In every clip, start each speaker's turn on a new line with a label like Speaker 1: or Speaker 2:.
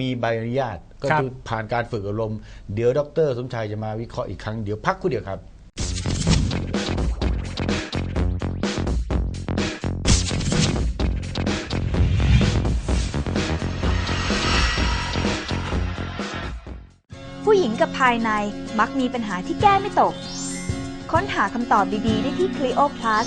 Speaker 1: มีใบอนุญาต ก็
Speaker 2: ครับ
Speaker 1: คือผ่านการฝึกอบรม เดี๋ยวดร สมชายจะมาวิเคราะห์อีกครั้งเดี๋ยวพักครู่เดียวครับ
Speaker 3: ผู้หญิงกับภายในมักมีปัญหาที่แก้ไม่ตก ค้นหาคำตอบดีๆ ได้ที่ Clio Plus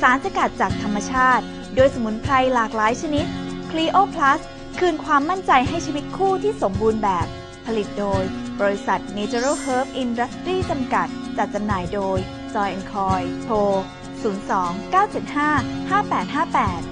Speaker 3: สารสกัดจากธรรมชาติ โดยสมุนไพรหลากหลายชนิด Clio Plus คืนความมั่นใจให้ชีวิตคู่ที่สมบูรณ์แบบ ผลิตโดย บริษัท Natural Herb Industry จำกัด จัดจำหน่ายโดย Joy Coy โทร 02 975 5858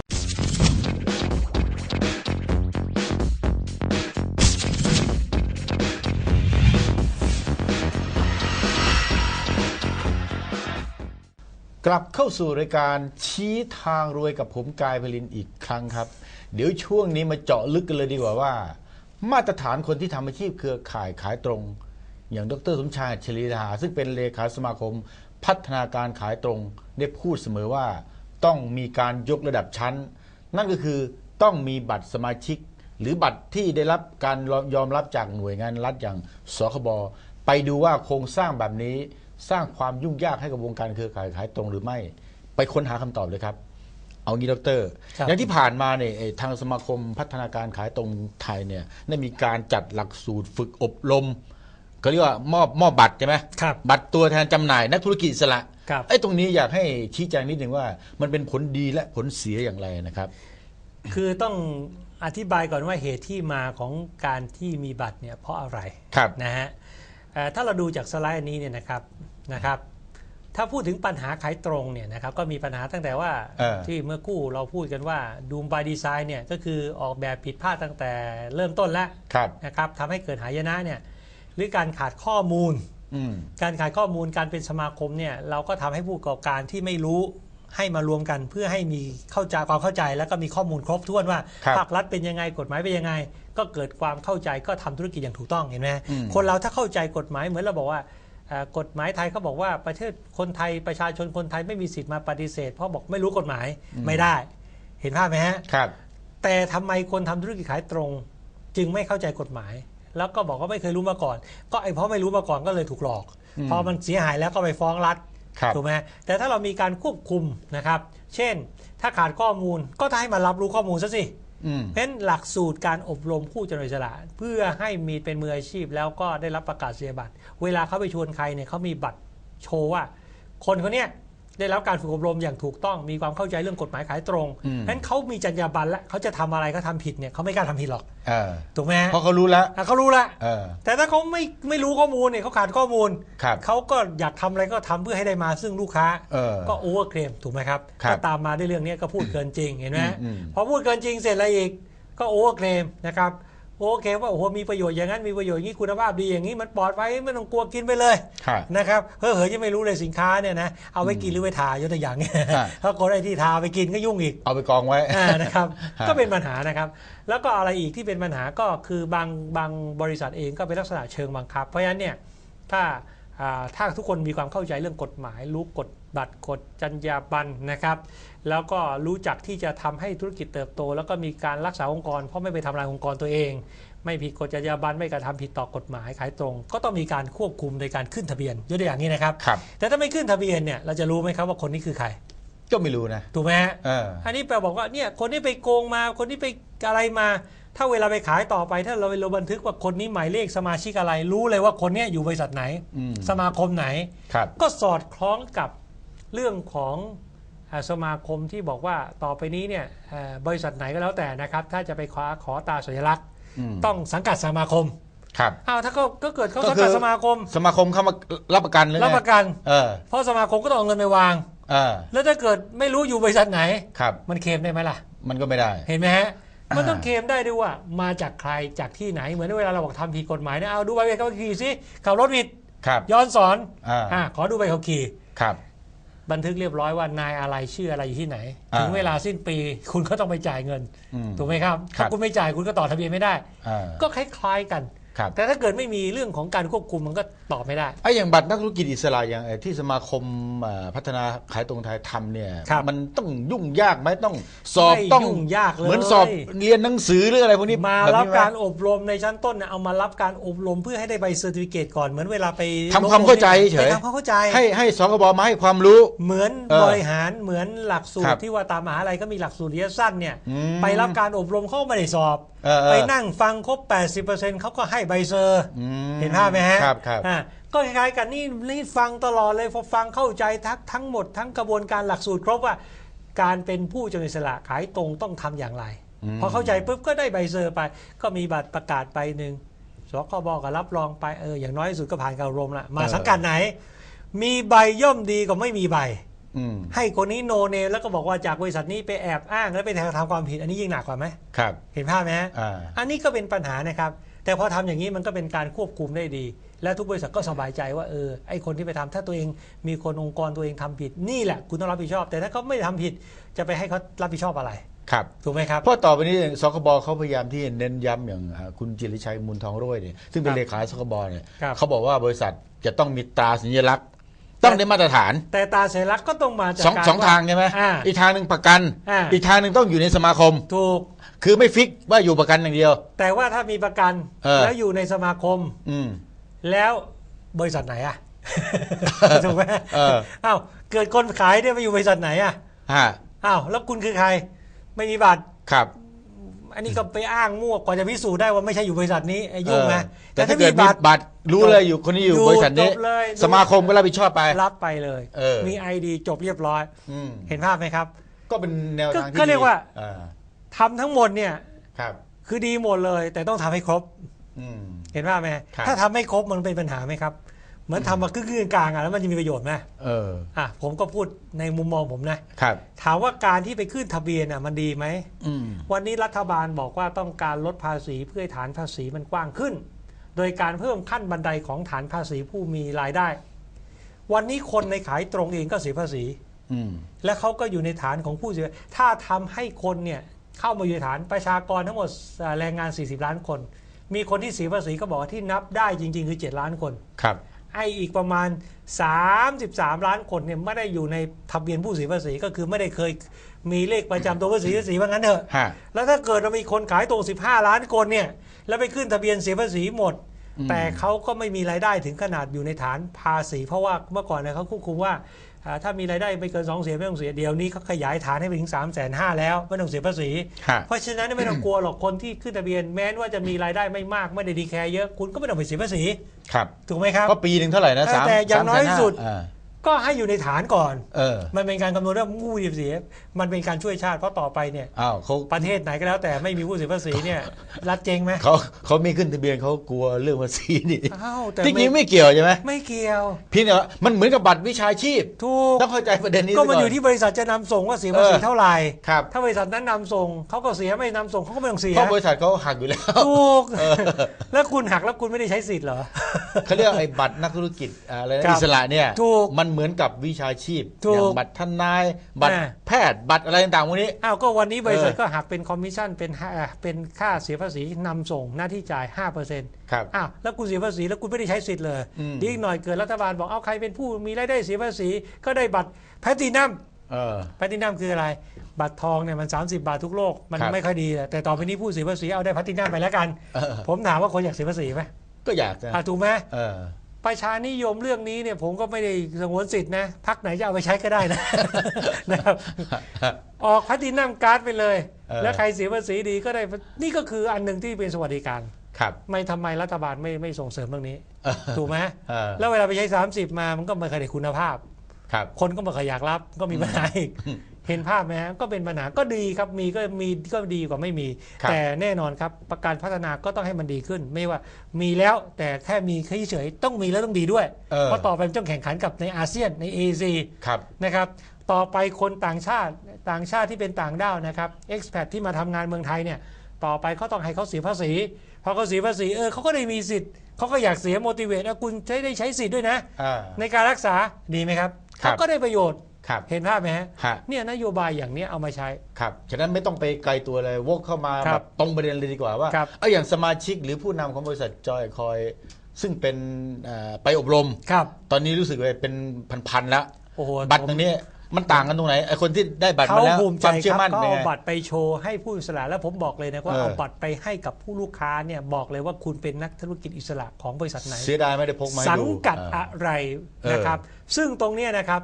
Speaker 4: บ
Speaker 1: ลับเข้าสู่รายการชี้ทางรวยกับผมกายพลินอีกครั้งครับ เดี๋ยวช่วงนี้มาเจาะลึกกันเลยดีกว่าว่า มาตรฐานคนที่ทำอาชีพเครือข่ายขายตรง อย่างดรสมชายชลีดาซึ่งเป็นเลขาสมาคม พัฒนาการขายตรง ได้พูดเสมอว่า ต้องมีการยกระดับชั้น นั่นก็คือต้องมีบัตรสมาชิก หรือบัตรที่ได้รับการยอมรับจากหน่วยงานรัฐอย่างสคบไปดูว่าโครงสร้างแบบนี้ สร้างความยุ่งยากให้กับวงการเครือข่ายขายตรงหรือไม่ ไปค้นหาคำตอบเลยครับ เอางี้ดร
Speaker 2: ครับ
Speaker 1: อย่างที่ผ่านมาเนี่ยไอ้ทางสมาคมพัฒนาการขายตรงไทยเนี่ยได้มีการจัดหลักสูตรฝึกอบรมเขาเรียกว่ามอบมอบบัตรใช่ไหม
Speaker 2: ครับ
Speaker 1: บัตรตัวแทนจำหน่ายนักธุรกิจอิสระ
Speaker 2: ครับ
Speaker 1: ไอ้ตรงนี้อยากให้ชี้แจงนิดหนึ่งว่า มันเป็นผลดีและผลเสียอย่างไรนะครับ
Speaker 2: คือต้องอธิบายก่อนว่าเหตุที่มาของการที่มีบัตรเนี่ยเพราะอะไร
Speaker 1: ครับ
Speaker 2: นะฮะเอ่อถ้าเราดูจากสไลด์อันนี้เนี่ยนะครับ นะครับ ถ้าพูดถึงปัญหาขายตรงเนี่ยนะครับก็มีปัญหาตั้งแต่ว่า
Speaker 1: เออ
Speaker 2: ที่เมื่อกู้เราพูดกันว่าดูมบายดีไซน์เนี่ยก็คือออกแบบผิดพลาดตั้งแต่เริ่มต้นแล้ว
Speaker 1: ครับ
Speaker 2: นะครับทำให้เกิดหายนะเนี่ยหรือการขาดข้อมูล
Speaker 1: อืม
Speaker 2: การขายข้อมูลการเป็นสมาคมเนี่ยเราก็ทำให้ผู้ประกอบการที่ไม่รู้ให้มารวมกันเพื่อให้มีเข้าใจความเข้าใจ แล้วก็มีข้อมูลครบถ้วนว่า
Speaker 1: ครับ
Speaker 2: ภาครัฐเป็นยังไงกฎหมายเป็นยังไง ก็เกิดความเข้าใจก็ทำธุรกิจอย่างถูกต้องเห็นไหม
Speaker 1: อืม
Speaker 2: คนเราถ้าเข้าใจกฎหมายเหมือนเราบอกว่าเอ่อ กฎหมายไทยเขาบอกว่าประเทศคนไทยประชาชนคนไทยไม่มีสิทธิ์มาปฏิเสธ เพราะบอกไม่รู้กฎหมายไม่ได้ เห็นภาพไหมฮะ
Speaker 1: ครับ
Speaker 2: แต่ทำไมคนทำธุรกิจขายตรง จึงไม่เข้าใจกฎหมาย แล้วก็บอกว่าไม่เคยรู้มาก่อน ก็ไอ้เพราะไม่รู้มาก่อนก็เลยถูกหลอก
Speaker 1: อืม
Speaker 2: พอมันเสียหายแล้วก็ไปฟ้องรัฐ
Speaker 1: ครับ
Speaker 2: ถูกไหมแต่ถ้าเรามีการควบคุมนะครับ เช่น ถ้าขาดข้อมูลก็ให้มารับรู้ข้อมูลซะสิ
Speaker 1: อืม
Speaker 2: เพราะฉะนั้นหลักสูตรการอบรมผู้จำหน่ายอิสระเพื่อให้มีเป็นมืออาชีพแล้วก็ได้รับประกาศเสียบัตร เวลาเขาไปชวนใครเนี่ยเขามีบัตรโชว์ว่า คนคนเนี้ย ได้รับการฝึกอบรมอย่างถูกต้องมีความเข้าใจเรื่องกฎหมายขายตรง
Speaker 1: อืม
Speaker 2: เพราะฉะนั้นเขามีจรรยาบรรณแล้วเขาจะทำอะไรก็ทำผิดเนี่ยเขาไม่กล้าทำผิดหรอก
Speaker 1: เออ
Speaker 2: ถูกไหมฮะ
Speaker 1: เพราะเขารู้แล้ว
Speaker 2: อะเขารู้ละ
Speaker 1: เออ
Speaker 2: แต่ถ้าเขาไม่ไม่รู้ข้อมูลเนี่ยเขาขาดข้อมูล
Speaker 1: ครับ
Speaker 2: เขาก็อยากทำอะไรก็ทำเพื่อให้ได้มาซึ่งลูกค้า
Speaker 1: เออ
Speaker 2: ก็โอเวอร์เคลมถูกไหมครับ
Speaker 1: ครับ
Speaker 2: ก็ตามมาด้วยเรื่องนี้ก็พูดเกินจริงเห็นไหม
Speaker 1: อืมอืม
Speaker 2: พอพูดเกินจริงเสร็จอะไรอีกก็โอเวอร์เคลมนะครับ โอเวอร์เคลมว่าโอ้โหมีประโยชน์อย่างนั้นมีประโยชน์อย่างนี้คุณภาพดีอย่างนี้มันปลอดภัยไม่ต้องกลัวกินไปเลย
Speaker 1: ครับ
Speaker 2: นะครับเฮ้ยเฮ้ยยังไม่รู้เลยสินค้าเนี่ยนะเอาไว้กินหรือไว้ทายกตัวอย่างเนี่ย
Speaker 1: อ่า
Speaker 2: ถ้าคนไอ้ที่ทาไปกินก็ยุ่งอีก
Speaker 1: เอาไปกองไว้
Speaker 2: อ่านะครับ
Speaker 1: ฮะ
Speaker 2: ก็เป็นปัญหานะครับ แล้วก็อะไรอีกที่เป็นปัญหาก็คือบางบางบริษัทเองก็เป็นลักษณะเชิงบังคับ เพราะฉะนั้นเนี่ยถ้าอ่า ถ้าทุกคนมีความเข้าใจเรื่องกฎหมาย รู้กฎบัตรกฎจรรยาบรรณนะครับ แล้วก็รู้จักที่จะทำให้ธุรกิจเติบโต แล้วก็มีการรักษาองค์กร เพราะไม่ไปทำลายองค์กรตัวเอง ไม่ผิดกฎจรรยาบรรณไม่กระทำผิดต่อกฎหมายขายตรง ก็ต้องมีการควบคุมในการขึ้นทะเบียนยกตัวอย่างนี้นะครับ
Speaker 1: ครับ
Speaker 2: แต่ถ้าไม่ขึ้นทะเบียนเนี่ยเราจะรู้ไหมครับว่าคนนี้คือใคร
Speaker 1: ก็ไม่รู้นะ
Speaker 2: ถูกไหมฮะ
Speaker 1: เออ
Speaker 2: อันนี้แปลบอกว่าเนี่ยคนที่ไปโกงมาคนที่ไปอะไรมา ถ้าเวลาไปขายต่อไป ถ้าเราไปลงบันทึกว่าคนนี้หมายเลขสมาชิกอะไร รู้เลยว่าคนเนี้ยอยู่บริษัทไหน
Speaker 1: อืม
Speaker 2: สมาคมไหน
Speaker 1: ครับ
Speaker 2: ก็สอดคล้องกับเรื่องของอ่าสมาคมที่บอกว่าต่อไปนี้เนี่ยเอ่อบริษัทไหนก็แล้วแต่นะครับ ถ้าจะไปขอขอตราสัญลักษณ์
Speaker 1: อืม
Speaker 2: ต้องสังกัดสมาคม
Speaker 1: ครับ
Speaker 2: อ้าวถ้าเขาก็เกิดเขา
Speaker 1: ก็
Speaker 2: สัง
Speaker 1: คือ
Speaker 2: กัดสมาคม
Speaker 1: สมาคมเข้ามารับประกันเลย
Speaker 2: รับประกัน
Speaker 1: เออ
Speaker 2: เพราะสมาคมก็ต้องเอาเงินไปวาง
Speaker 1: เออ
Speaker 2: แล้วถ้าเกิดไม่รู้อยู่บริษัทไหน
Speaker 1: ครับ
Speaker 2: มันเคลมได้ไหมล่ะ
Speaker 1: มันก็ไม่ได้
Speaker 2: เห็นไหมฮะ
Speaker 1: อ่า มั
Speaker 2: มันต้องเคลมได้ด้วยว่ามาจากใครจากที่ไหนเหมือนเวลาเราบอกทำผิดกฎหมายเนี่ยเอาดูใบขับขี่สิขับรถผิด
Speaker 1: ครับ
Speaker 2: ย้อนสอน
Speaker 1: อ่า
Speaker 2: อ่าขอดูใบขับขี่
Speaker 1: ครับ
Speaker 2: บันทึกเรียบร้อยว่านายอะไรชื่ออะไรอยู่ที่ไหน
Speaker 1: อ่า
Speaker 2: ถึงเวลาสิ้นปีคุณก็ต้องไปจ่ายเงิน
Speaker 1: อืม
Speaker 2: ถูกไหมครับ
Speaker 1: ครั
Speaker 2: ถ้า
Speaker 1: บ
Speaker 2: คุณไม่จ่ายคุณก็ต่อทะเบียนไม่ได้
Speaker 1: อ่า
Speaker 2: ก็คล้ายๆกัน
Speaker 1: ครับ
Speaker 2: แต่ถ้าเกิดไม่มีเรื่องของการควบคุมมันก็ตอบไม่ได้
Speaker 1: ไอ้อย่างบัตรนักธุรกิจอิสระอย่างไอ้ที่สมาคมอ่าพัฒนาขายตรงไทยทำเนี่ย
Speaker 2: ครับ
Speaker 1: มันต้องยุ่งยากไหมต้องสอบ
Speaker 2: ไม่
Speaker 1: ต้อง
Speaker 2: ยุ่งยากเลย
Speaker 1: เหมือนสอบเรียนหนังสือหรืออะไรพวกนี้
Speaker 2: มา
Speaker 1: แบบ
Speaker 2: รับ
Speaker 1: นี้ไห
Speaker 2: การอบรมในชั้นต้นเนี่ยเอามารับการอบรมเพื่อให้ได้ใบเซอร์ติฟิเคตก่อนเหมือนเวลาไป
Speaker 1: ทำความเข้าใจเฉย
Speaker 2: ไปทำความเข้าใจ
Speaker 1: ให้ให้สคบมาให้ความรู้
Speaker 2: เหมือน
Speaker 1: เออบ
Speaker 2: ริหารเหมือนหลักสู
Speaker 1: ครั
Speaker 2: ตร
Speaker 1: บ
Speaker 2: ที่ว่าตามมหาลัยก็มีหลักสูตรระยะสั้นเนี่ย
Speaker 1: อืม
Speaker 2: ไปรับการอบรมเขาไม่ได้สอบ
Speaker 1: เออเออ
Speaker 2: ไปนั่งฟังครบ 80%เขาก็ให้ใบเซอร์
Speaker 1: อืม
Speaker 2: เห็นภาพไหมฮะ
Speaker 1: ครับครับ
Speaker 2: อ่าก็คล้ายๆกันนี่นี่ฟังตลอดเลยพอฟังเข้าใจทั้งทั้งหมดทั้งกระบวนการหลักสูตรครบว่า การเป็นผู้จำหน่ายอิสระขายตรงต้องทำอย่างไร
Speaker 1: อืม
Speaker 2: พอเข้าใจปุ๊บก็ได้ใบเซอร์ไป ก็มีบัตรประกาศไปหนึ่งสคบก็รับรองไปเอออย่างน้อยที่สุดก็ผ่านการอบรมละมาสังกัดไหน มีใบย่อมดีกว่าไม่มีใบ
Speaker 1: อืม
Speaker 2: ให้คนนี้โนเนมแล้วก็บอกว่าจากบริษัทนี้ไปแอบอ้างแล้วไปทำความผิด อันนี้ยิ่งหนักกว่าไหม
Speaker 1: ครับ
Speaker 2: เห็นภาพไหมฮะ
Speaker 1: อ่า
Speaker 2: อันนี้ก็เป็นปัญหานะครับ แต่พอทำอย่างนี้มันก็เป็นการควบคุมได้ดี และทุกบริษัทก็สบายใจว่าเออไอคนที่ไปทำถ้าตัวเองมีคนองค์กรตัวเองทำผิดนี่แหละ คุณต้องรับผิดชอบ แต่ถ้าเขาไม่ทำผิดจะไปให้เขารับผิดชอบอะไร
Speaker 1: ครับ
Speaker 2: ถูกไหมครับ
Speaker 1: เพราะต่อไปนี้สคบเขาพยายามที่เน้นย้ำอย่างอ่าคุณจิริชัยมูลทองโรยเนี่ยซึ่งเป็น
Speaker 2: ครับ
Speaker 1: เลขาสคบเนี่ย
Speaker 2: ครับ
Speaker 1: เขาบอกว่าบริษัทจะต้องมีตราสัญลักษณ์ต้องได้มาตรฐาน
Speaker 2: แต่ตาเสลักษณ์ก็ต้องมาจาก
Speaker 1: สอง
Speaker 2: การ
Speaker 1: สองทางใช่ไหม
Speaker 2: อ่า
Speaker 1: อีกทางหนึ่งประกัน
Speaker 2: อ่า
Speaker 1: อีกทางหนึ่งต้องอยู่ในสมาคม
Speaker 2: ถูก
Speaker 1: คือไม่ฟิกว่าอยู่ประกันอย่างเดียว
Speaker 2: แต่ว่าถ้ามีประกัน
Speaker 1: เออ
Speaker 2: แล้วอยู่ในสมาคม
Speaker 1: อืม
Speaker 2: แล้วบริษัทไหนอะ ถูกไหม
Speaker 1: เออ
Speaker 2: อ้าวเกิดคนขายเนี่ยมาอยู่บริษัทไหนอะ
Speaker 1: ฮะ
Speaker 2: อ้าวแล้วคุณคือใคร ไม่มีบัตร
Speaker 1: ครับ
Speaker 2: อันนี้ก็ไปอ้างมั่วกว่าจะพิสูจน์ได้ว่าไม่ใช่อยู่บริษัทนี้ไอ้ยุ่งนะ
Speaker 1: เออแต่ถ้าเกิดมี
Speaker 2: บัตร
Speaker 1: บัตรรู้เลยอยู่คนนี้อยู่
Speaker 2: อยู่
Speaker 1: บริษัทนี้
Speaker 2: จบเลย
Speaker 1: สมาคมก็รับผิดชอบไป
Speaker 2: รับไปเลย
Speaker 1: เออ
Speaker 2: มีไอดีจบเรียบร้อย
Speaker 1: อืม
Speaker 2: เห็นภาพไหมครับ
Speaker 1: ก็เป็นแนวทางที่
Speaker 2: ก็เรียกว่า
Speaker 1: ดีอ่า
Speaker 2: ทำทั้งหมดเนี่ย
Speaker 1: ครับ
Speaker 2: คือดีหมดเลย แต่ต้องทำให้ครบ
Speaker 1: อืม
Speaker 2: เห็นภาพไหม
Speaker 1: ครับ
Speaker 2: ถ้าทำไม่ครบมันเป็นปัญหาไหมครับ เหมือนทำมาครึ่งๆกลางๆอะแล้วมันจะมีประโยชน์ไหม
Speaker 1: เออ
Speaker 2: อะผมก็พูดในมุมมองผมนะ
Speaker 1: ครับ
Speaker 2: ถามว่าการที่ไปขึ้นทะเบียนอะมันดีไหม
Speaker 1: อืม
Speaker 2: วันนี้รัฐบาลบอกว่าต้องการลดภาษีเพื่อให้ฐานภาษีมันกว้างขึ้น โดยการเพิ่มขั้นบันไดของฐานภาษีผู้มีรายได้ วันนี้คนในขายตรงเองก็เสียภาษี
Speaker 1: อืม
Speaker 2: และเขาก็อยู่ในฐานของผู้เสีย ถ้าทำให้คนเนี่ย เข้ามาอยู่ในฐานประชากรทั้งหมดเอ่อแรงงาน 40 ล้านคน มีคนที่เสียภาษีก็บอกว่าที่นับได้จริง ๆ คือ 7 ล้านคน
Speaker 1: ครับ
Speaker 2: ไอ้อีกประมาณ 33 ล้านคนเนี่ยไม่ได้อยู่ในทะเบียนผู้เสียภาษีก็คือไม่ได้เคยมีเลขประจำตัวภาษีภาษีว่างั้นเถอะ
Speaker 1: ฮะ
Speaker 2: แล้วถ้าเกิดเรามีคนขายตรง 15 ล้านคนเนี่ยแล้วไปขึ้นทะเบียนเสียภาษีหมด
Speaker 1: อืม
Speaker 2: แต่เขาก็ไม่มีรายได้ถึงขนาดอยู่ในฐานภาษี เพราะว่าเมื่อก่อนเนี่ยเขาควบคุมว่าอ่าถ้ามีรายได้ไม่เกิน2เสียไม่ต้องเสียเดี๋ยวนี้เขาขยายฐานให้ไปถึง3 5 0 0 0 0แล้วไม่ต้องเสียภาษี
Speaker 1: ฮะ
Speaker 2: เพราะฉะนั้นไม่ต้องกลัวหรอกคนที่ขึ้นทะเบียนแม้ว่าจะมีรายได้ไม่มากไม่ได้ดีแคร์เยอะคุณก็ไม่ต้องไปเสียภาษี
Speaker 1: ครับ
Speaker 2: ถูกไหมครับ
Speaker 1: ก็ปีหนึ่งเท่าไหร่นะ
Speaker 2: เออ
Speaker 1: สาม
Speaker 2: แต่อย่างน้อย
Speaker 1: สมแสห้
Speaker 2: สุด
Speaker 1: อ่า
Speaker 2: ก็ให้อยู่ในฐานก่อน
Speaker 1: เออ
Speaker 2: มันเป็นการคำนวณว่าผู้เสียมันเป็นการช่วยชาติเพราะต่อไปเนี่ย
Speaker 1: อ้าวเขา
Speaker 2: ประเทศไหนก็แล้วแต่ไม่มีผู้เสียภาษีเนี่ยรัฐเจ๊งไหม
Speaker 1: เขาเขาไม่ขึ้นทะเบียนเขากลัวเรื่องภาษีนี่
Speaker 2: อ้าวแต่
Speaker 1: จริงๆไม่เกี่ยวใช่ไหม
Speaker 2: ไม่เกี่ยว
Speaker 1: เพี่เนี่ยมันเหมือนกับบัตรวิชาชีพ
Speaker 2: ถูก
Speaker 1: ต้องเข้าใจประเด็นนี้
Speaker 2: ก็มัน
Speaker 1: ซะ
Speaker 2: อยู่ที่บริษัทจะนำส่งว่าเสียภาษี
Speaker 1: เออ
Speaker 2: เท่าไหร่
Speaker 1: ครับ
Speaker 2: ถ้าบริษัทนั้นนำส่งเขาก็เสียไม่นำส่งเขาก็ไม่ต้องเสีย
Speaker 1: เพราะบริษัทเขาหักอยู่แล้ว
Speaker 2: ถูกแล้วคุณหักแล้วคุณไม่ได้ใช้สิทธิ์เหรอ
Speaker 1: เขาเรียกไอ้บัตรนักธุรกิจอะไรนะครับอิสระเนี่ย
Speaker 2: ถูก
Speaker 1: มันเหมือนกับวิชาชีพ
Speaker 2: ถูก
Speaker 1: อย่างบัตรทนายบัตร
Speaker 2: อ่า
Speaker 1: แพทย์บัตรอะไรต่างๆพวกนี้
Speaker 2: อ้าวก็วันนี้บริษัท
Speaker 1: เออ
Speaker 2: ก็หักเป็นคอมมิชชั่นเป็นห้าเป็นค่าเสียภาษีนำส่งหน้าที่จ่าย5%
Speaker 1: ครับ
Speaker 2: อ้าวแล้วคุณเสียภาษีแล้วคุณไม่ได้ใช้สิทธิ์เลย
Speaker 1: อืม
Speaker 2: ดีอีกหน่อยเกิดรัฐบาลบอกเอาใครเป็นผู้มีรายได้เสียภาษีก็ได้บัตรแพลตินัม
Speaker 1: เออ
Speaker 2: แพลตินัมคืออะไร บัตรทองเนี่ยมัน 30 บาททุกโลก มัน
Speaker 1: ครับ
Speaker 2: ไม่ค่อยดีแต่ต่อไปนี้ผู้เสียภาษีเอาได้แพลตินัมไปแล้วกัน
Speaker 1: เออ
Speaker 2: ผมถามว่าคนอยากเสียภาษีไหม
Speaker 1: ก็อยากจะ
Speaker 2: อะถูกไหม
Speaker 1: เออ
Speaker 2: ประชานิยมเรื่องนี้เนี่ยผมก็ไม่ได้สงวนสิทธินะพักไหนจะเอาไปใช้ก็ได้นะ นะครับออกแพลตินัมการ์ดไปเลย
Speaker 1: เออ
Speaker 2: แล้วใครเสียภาษีดีก็ได้นี่ก็คืออันหนึ่งที่เป็นสวัสดิการ
Speaker 1: ครับ
Speaker 2: ไม่ทำไมรัฐบาลไม่ไม่ส่งเสริมเรื่องนี้
Speaker 1: เออ
Speaker 2: ถูกไหม
Speaker 1: เออ
Speaker 2: แล้วเวลาไปใช้ 30 มามันก็ไม่เคยได้คุณภาพ
Speaker 1: ครับ
Speaker 2: คนก็ไม่ค่อยอยากรับก็มีปัญหาอีก เห็นภาพไหมฮะก็เป็นปัญหาก็ดีครับมีก็มีก็ดีกว่าไม่มี
Speaker 1: ครับ
Speaker 2: แต่แน่นอนครับประการพัฒนาก็ต้องให้มันดีขึ้น ไม่ว่ามีแล้วแต่แค่มีเฉยๆต้องมีแล้วต้องดีด้วย
Speaker 1: เออ
Speaker 2: เพราะต่อไปมันต้องแข่งขันกับในอาเซียนในเอเค
Speaker 1: รับ
Speaker 2: นะครับ ต่อไปคนต่างชาติต่างชาติที่เป็นต่างด้าวนะครับ expat ที่มาทำงานเมืองไทยเนี่ย ต่อไปเขาต้องให้เขาเสียภาษี พอเขาเสียภาษีเออเขาก็ได้มีสิทธิ์ เขาก็อยากเสีย motivate อะคุณใช้ได้ใช้สิทธิ์ด้วยนะ
Speaker 1: อ่า
Speaker 2: ในการรักษาดีไหมครับ
Speaker 1: ครับ
Speaker 2: เขาก็ได้ประโยชน์
Speaker 1: ครับ
Speaker 2: เห็นภาพไหมฮะ
Speaker 1: ฮะ
Speaker 2: เนี่ยนโยบายอย่างเนี้ยเอามาใช้
Speaker 1: ครับฉะนั้นไม่ต้องไปไกลตัวเลยวกเข้ามา
Speaker 2: ครั
Speaker 1: แบบบตรงประเด็นเลยดีกว่าว่า
Speaker 2: ครับ
Speaker 1: เอาอย่างสมาชิกหรือผู้นำของบริษัทจอยคอย ซึ่งเป็นเอ่อไปอบรม
Speaker 2: ครับ
Speaker 1: ตอนนี้รู้สึกว่าเป็นพันๆแล้ว
Speaker 2: โอ้โห
Speaker 1: บัตรตรงนี้มันต่างกันตรงไหนไอ้คนที่ได้บัตร
Speaker 2: เขา
Speaker 1: มาแล้ว
Speaker 2: ภูมิ
Speaker 1: ค
Speaker 2: ใจ
Speaker 1: วามเชื่
Speaker 2: ค
Speaker 1: อ
Speaker 2: รับ
Speaker 1: มั่น
Speaker 2: เขา
Speaker 1: เป็น
Speaker 2: เอา
Speaker 1: ไง
Speaker 2: บัตรไปโชว์ให้ผู้อิสระแล้วผมบอกเลยนะว่า
Speaker 1: เออ
Speaker 2: เอาบัตรไปให้กับผู้ลูกค้าเนี่ยบอกเลยว่าคุณเป็นนักธุรกิจอิสระของบริษัทไหน
Speaker 1: เสียดายไม่ได้พกมาให้
Speaker 2: สัง
Speaker 1: ดู
Speaker 2: กัด
Speaker 1: อ่า
Speaker 2: อะไร
Speaker 1: เออ
Speaker 2: นะครับ ซึ่งตรงเนี้ยนะครับ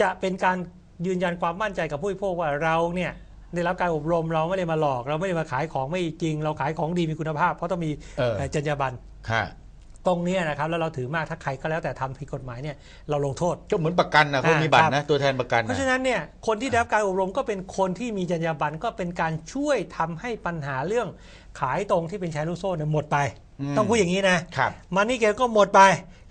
Speaker 2: จะเป็นการยืนยันความมั่นใจกับผู้บริโภคว่าเราเนี่ยได้รับการอบรมเราไม่ได้มาหลอก เราไม่ได้มาขายของไม่จริง เราขายของดีมีคุณภาพ เพราะต้องมี
Speaker 1: เออ
Speaker 2: เอ่อจรรยาบรรณ
Speaker 1: ค่ะ
Speaker 2: ตรงเนี้ยนะครับแล้วเราถือมากถ้าใครก็แล้วแต่ทำผิดกฎหมายเนี่ยเราลงโทษ
Speaker 1: ก็เหมือนประกันนะคน
Speaker 2: อ่า
Speaker 1: มีบัต
Speaker 2: ครั
Speaker 1: ร
Speaker 2: บ
Speaker 1: นะตัวแทนประกัน
Speaker 2: เพราะ
Speaker 1: นะ
Speaker 2: ฉะนั้นเนี่ยคนที่ได้รับการอบรมก็เป็นคนที่มีจรรยาบรรณก็เป็นการช่วยทำให้ปัญหาเรื่องขายตรงที่เป็นแชร์ลูกโซ่เนี่ยหมดไป
Speaker 1: อืม
Speaker 2: ต้องพูดอย่างนี้นะครับมันนี่เกก็หมดไป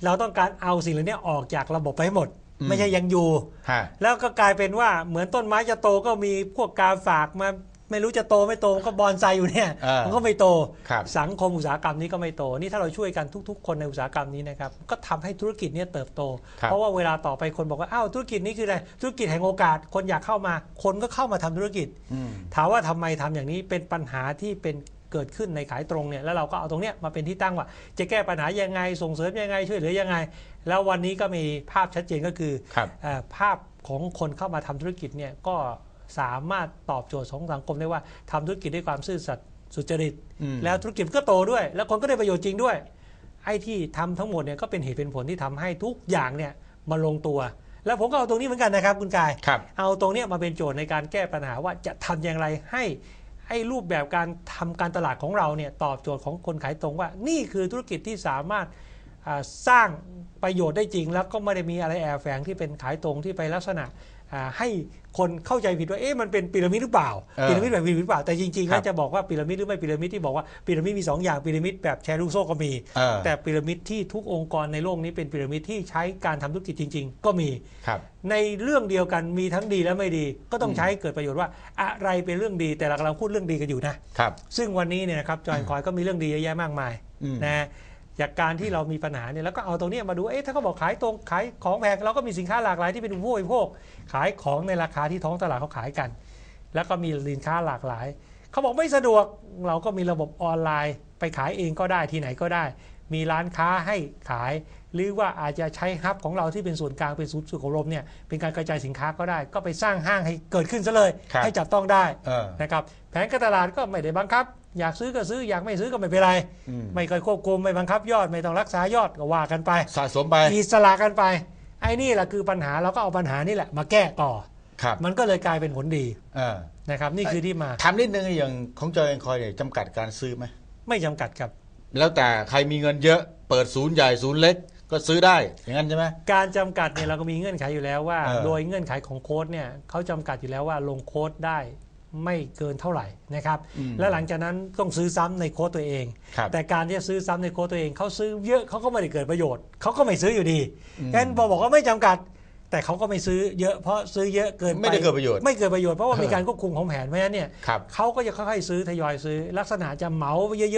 Speaker 2: เราต้องการเอาสิ่งเหล่านี้ออกจากระบบไปให้หมด
Speaker 1: อืม
Speaker 2: ไม่ใช่ยังอยู่
Speaker 1: ฮะ
Speaker 2: แล้วก็กลายเป็นว่าเหมือนต้นไม้จะโตก็มีพวกกาฝากมาไม่รู้จะโตไม่โตก็บอนไซอยู่เนี่ย
Speaker 1: อ่ามั
Speaker 2: มันก็ไม่โต
Speaker 1: ครับ
Speaker 2: สังคมอุตสาหกรรมนี้ก็ไม่โต นี่ถ้าเราช่วยกันทุก ๆ คนในอุตสาหกรรมนี้นะครับ ก็ทำให้ธุรกิจเนี้เติบโต
Speaker 1: ครับ
Speaker 2: เพราะว่าเวลาต่อไปคนบอกว่าอ้าวธุรกิจนี้คืออะไร ธุรกิจแห่งโอกาส คนอยากเข้ามา คนก็เข้ามาทำธุรกิจ
Speaker 1: อืม
Speaker 2: ถามว่าทำไมทำอย่างนี้เป็นปัญหาที่เป็น เกิดขึ้นในขายตรงเนี่ยแล้วเราก็เอาตรงเนี้ยมาเป็นที่ตั้งว่า จะแก้ปัญหายังไงส่งเสริมยังไง ช่วยเหลือยังไง แล้ววันนี้ก็มีภาพชัดเจนก็คือ
Speaker 1: ครับ
Speaker 2: เอ่อภาพของคนเข้ามาทำธุรกิจเนี่ยก็สามารถตอบโจทย์ของสังคมได้ว่าทำธุรกิจด้วยความซื่อสัตย์สุจริต
Speaker 1: อืม
Speaker 2: แล้วธุรกิจก็โตด้วย แล้วคนก็ได้ประโยชน์จริงด้วย ไอ้ที่ทำทั้งหมดเนี่ยก็เป็นเหตุเป็นผลที่ทำให้ทุกอย่างเนี่ยมาลงตัว แล้วผมก็เอาตรงนี้เหมือนกันนะครับคุณกาย
Speaker 1: ครับ
Speaker 2: เอาตรงเนี้ยมาเป็นโจทย์ในการแก้ปัญหาว่าจะทำอย่างไรให้ ให้รูปแบบการทำการตลาดของเราเนี่ยตอบโจทย์ของคนขายตรงว่า นี่คือธุรกิจที่สามารถสร้างประโยชน์ได้จริง แล้วก็ไม่ได้มีอะไรแอบแฝงที่เป็นขายตรงที่ไปลักษณะ ให้คนเข้าใจผิดว่าเอ๊ะมันเป็นพีระมิดหรือเปล่า
Speaker 1: เออ
Speaker 2: พีระมิดแบบพีระมิดหรือเปล่าแต่จริงๆ
Speaker 1: ครั
Speaker 2: แล้
Speaker 1: บ
Speaker 2: วจะบอกว่าพีระมิดหรือไม่พีระมิดที่บอกว่าพีระมิดมีสองอย่างพีระมิดแบบแชร์ลูกโซ่ก็มี
Speaker 1: เออ
Speaker 2: แต่พีระมิดที่ทุกองค์กรในโลกนี้เป็นพีระมิดที่ใช้การทำธุรกิจจริง ๆ ก็มี
Speaker 1: ครับ
Speaker 2: ในเรื่องเดียวกันมีทั้งดีและไม่ดี ก็ต้องใช้ให้เกิดประโยชน์ว่าอะไรเป็นเรื่องดีแต่เรากำลังพูดเรื่องดีกันอยู่นะครับซึ่งวันนี้เนี่ยนะครับจอยคอยก็มีเรื่องดีเยอะแยะมากมาย
Speaker 1: อืม
Speaker 2: นะ จากการที่เรามีปัญหาเนี่ยแล้วก็เอาตรงนี้มาดูเอ๊ะถ้าเขาบอกขายตรงขายของแพงเราก็มีสินค้าหลากหลายที่เป็นผู้บริโภคขายของในราคาที่ท้องตลาดเขาขายกัน แล้วก็มีสินค้าหลากหลายเขาบอกไม่สะดวกเราก็มีระบบออนไลน์ ไปขายเองก็ได้ที่ไหนก็ได้ มีร้านค้าให้ขาย หรือว่าอาจจะใช้ฮับของเราที่เป็นส่วนกลางเป็นศูนย์สุขอบรมเนี่ยเป็นการกระจายสินค้าก็ได้ ก็ไปสร้างห้างให้เกิดขึ้นซะเลย
Speaker 1: ครับ
Speaker 2: ให้จับต้องได้
Speaker 1: เออ
Speaker 2: นะครับแผนการตลาดก็ไม่ได้บังคับ อยากซื้อก็ซื้ออยากไม่ซื้อก็ไม่เป็นไร
Speaker 1: อืม
Speaker 2: ไม่เคยควบคุมไม่บังคับยอดไม่ต้องรักษายอดก็ว่ากันไป
Speaker 1: สะสมไป
Speaker 2: อิสระกันไป ไอ้นี่แหละคือปัญหาเราก็เอาปัญหานี่แหละ มาแก้ต่อ
Speaker 1: ครับ
Speaker 2: มันก็เลยกลายเป็นผลดี
Speaker 1: เออ
Speaker 2: นะครับนี่คือที่มา
Speaker 1: ถามนิดนึงอย่างของจอยคอยเนี่ยจำกัดการซื้อไหม
Speaker 2: ไม่จำกัดครับ
Speaker 1: แล้วแต่ใครมีเงินเยอะเปิดศูนย์ใหญ่ศูนย์เล็ก ก็ซื้อได้อย่างนั้นใช่ไหม
Speaker 2: การจำกัดเนี่ยเราก็มีเงื่อนไขอยู่แล้วว่า
Speaker 1: เออ
Speaker 2: โดยเงื่อนไขของโค้ดเนี่ยเขาจำกัดอยู่แล้วว่าลงโค้ดได้ไม่เกินเท่าไหร่นะครับ
Speaker 1: อืม
Speaker 2: และหลังจากนั้นต้องซื้อซ้ำในโค้ดตัวเอง
Speaker 1: ครับ
Speaker 2: แต่การที่จะซื้อซ้ำในโค้ดตัวเองเขาซื้อเยอะเขาก็ไม่ได้เกิดประโยชน์เขาก็ไม่ซื้ออยู่ดี
Speaker 1: อืม
Speaker 2: งั้นพอบอกว่าไม่จำกัด แต่เขาก็ไม่ซื้อเยอะเพราะซื้อเยอะเกินป
Speaker 1: ไม่ได้เกิดประโยชน์
Speaker 2: ไม่เกิดประโยชน์เพราะว่า
Speaker 1: เออ
Speaker 2: มีการควบคุมของแผนเพราะฉะนั้นเนี่ย
Speaker 1: ครับ
Speaker 2: เขาก็จะค่อยๆซื้อทยอยซื้อลักษณะจะเหมาเยอะๆ